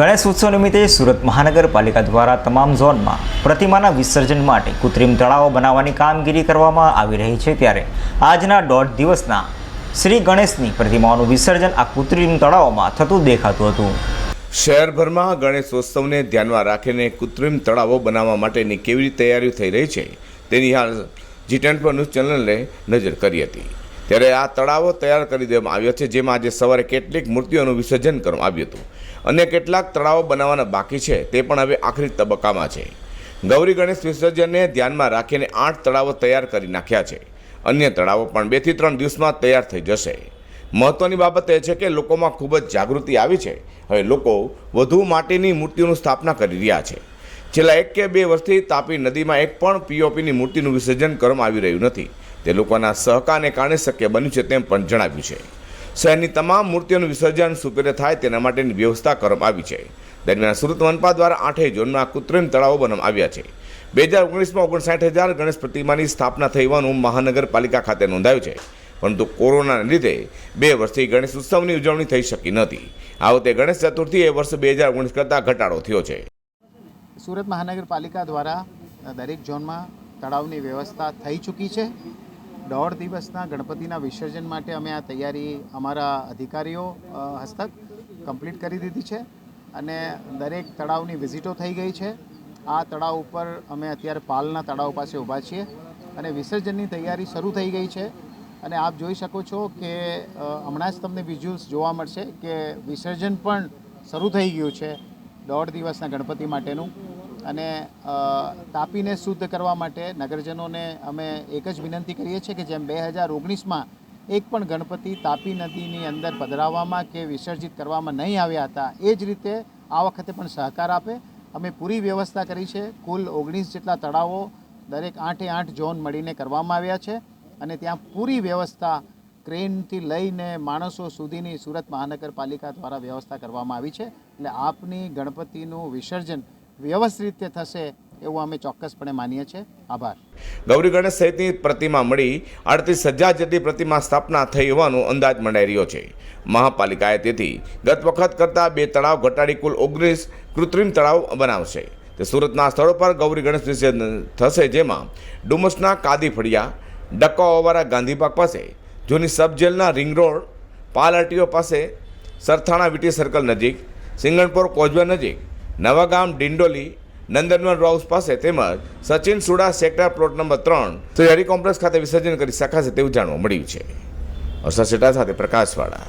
ગણેશ ઉત્સવ નિમિત્તે સુરત મહાનગરપાલિકા દ્વારા તમામ ઝોનમાં પ્રતિમાના વિસર્જન માટે કૃત્રિમ તળાવો બનાવવાની કામગીરી કરવામાં આવી રહી છે ત્યારે આજના દોઢ દિવસના શ્રી ગણેશની પ્રતિમાઓનું વિસર્જન આ કૃત્રિમ તળાવોમાં થતું દેખાતું હતું. શહેરભરમાં ગણેશોત્સવને ધ્યાનમાં રાખીને કૃત્રિમ તળાવો બનાવવા માટેની કેવી તૈયારીઓ થઈ રહી છે તેની હાલ જીટેન પર ન્યૂઝ ચેનલને નજર કરી હતી. ત્યારે આ તળાવો તૈયાર કરી દેવામાં આવ્યો છે, જેમાં આજે સવારે કેટલીક મૂર્તિઓનું વિસર્જન કરવામાં આવ્યું હતું. અને કેટલાક તળાવો બનાવવાના બાકી છે, તે પણ હવે આખરી તબક્કામાં છે. ગૌરી ગણેશ વિસર્જનને ધ્યાનમાં રાખીને આઠ તળાવો તૈયાર કરી નાખ્યા છે. અન્ય તળાવો પણ બેથી ત્રણ દિવસમાં તૈયાર થઈ જશે. મહત્વની બાબત એ છે કે લોકોમાં ખૂબ જ જાગૃતિ આવી છે. હવે લોકો વધુ માટીની મૂર્તિઓનું સ્થાપના કરી રહ્યા છે. છેલ્લા એક કે બે વર્ષથી તાપી નદીમાં એક પણ પીઓપીની મૂર્તિનું વિસર્જન કરવામાં આવી રહ્યું નથી. તે લોકોના સહકારને કારણે શક્ય બન્યું છે તેમ પણ જણાવ્યું છે. શહેરની તમામ મૂર્તિઓનું વિસર્જન સુપેરે થાય તેના માટેની વ્યવસ્થા કરવામાં આવી છે. દરમિયાન સુરત મનપા દ્વારા આઠેય ઝોનમાં કૃત્રિમ તળાવો બનાવવામાં આવ્યા છે. બે હજાર ઓગણીસમાં ઓગણસાઠ હજાર ગણેશ પ્રતિમાની સ્થાપના થઈ હોવાનું મહાનગરપાલિકા ખાતે નોંધાયું છે. પરંતુ કોરોનાને લીધે બે વર્ષથી ગણેશ ઉત્સવની ઉજવણી થઈ શકી નથી. આ વખતે ગણેશ ચતુર્થી એ વર્ષ બે હજાર ઓગણીસ કરતાં ઘટાડો થયો છે. સુરત મહાનગરપાલિકા દ્વારા દરેક ઝોનમાં તળાવની વ્યવસ્થા થઈ ચૂકી છે. દોઢ દિવસના ગણપતિના વિસર્જન માટે અમે આ તૈયારી અમારા અધિકારીઓ હસ્તક કમ્પ્લીટ કરી દીધી છે અને દરેક તળાવની વિઝિટો થઈ ગઈ છે. આ તળાવ ઉપર અમે અત્યારે પાલના તળાવ પાસે ઊભા છીએ અને વિસર્જનની તૈયારી શરૂ થઈ ગઈ છે. અને આપ જોઈ શકો છો કે હમણાં જ તમને વિઝ્યુઅલ્સ જોવા મળશે કે વિસર્જન પણ શરૂ થઈ ગયું છે દોઢ દિવસના ગણપતિ માટેનું. અને તાપીને શુદ્ધ કરવા માટે નગરજનોને અમે એક જ વિનંતી કરીએ છીએ કે જેમ બે હજાર ઓગણીસમાં એક પણ ગણપતિ તાપી નદીની અંદર પધરાવવામાં કે વિસર્જિત કરવામાં નહીં આવ્યા હતા, એ જ રીતે આ વખતે પણ સહકાર આપે. અમે પૂરી વ્યવસ્થા કરી છે. કુલ ઓગણીસ જેટલા તળાવો દરેક આઠે આઠ ઝોન મળીને કરવામાં આવ્યા છે અને ત્યાં પૂરી વ્યવસ્થા ક્રેનથી લઈને માણસો સુધીની સુરત મહાનગરપાલિકા દ્વારા વ્યવસ્થા કરવામાં આવી છે. એટલે આપની ગણપતિનું વિસર્જન વ્યવસ્થિત રીતે થશે એવું અમે ચોક્કસપણે માનીએ છીએ. આભાર. ગૌરી ગણેશ સહિતની પ્રતિમા મળી આડત્રીસ હજાર જેટલી પ્રતિમા સ્થાપના થઈ હોવાનો અંદાજ મંડાઈ રહ્યો છે. મહાપાલિકાએ તેથી ગત વખત કરતાં બે તળાવ ઘટાડી કુલ ઓગણીસ કૃત્રિમ તળાવ બનાવશે. તે સુરતના સ્થળો પર ગૌરી ગણેશ વિસર્જન થશે જેમાં ડુમસના કાદી ફળિયા ડક્કાવાળા ગાંધીબાગ પાસે, જૂની સબજેલના રિંગ રોડ પાલ આરટીઓ પાસે, સરથાણા વીટી સર્કલ નજીક, સિંગણપોર કોઝવે નજીક નવાગામ ડિંડોલી, નંદનવન હાઉસ પાસે તેમજ Sachin SUDA sector plot number ત્રણ તો હરિ કોમ્પ્લેક્સ ખાતે વિસર્જન કરી શકાશે તેવું જાણવા મળ્યું છે. અસર સેટા સાથે પ્રકાશવાળા.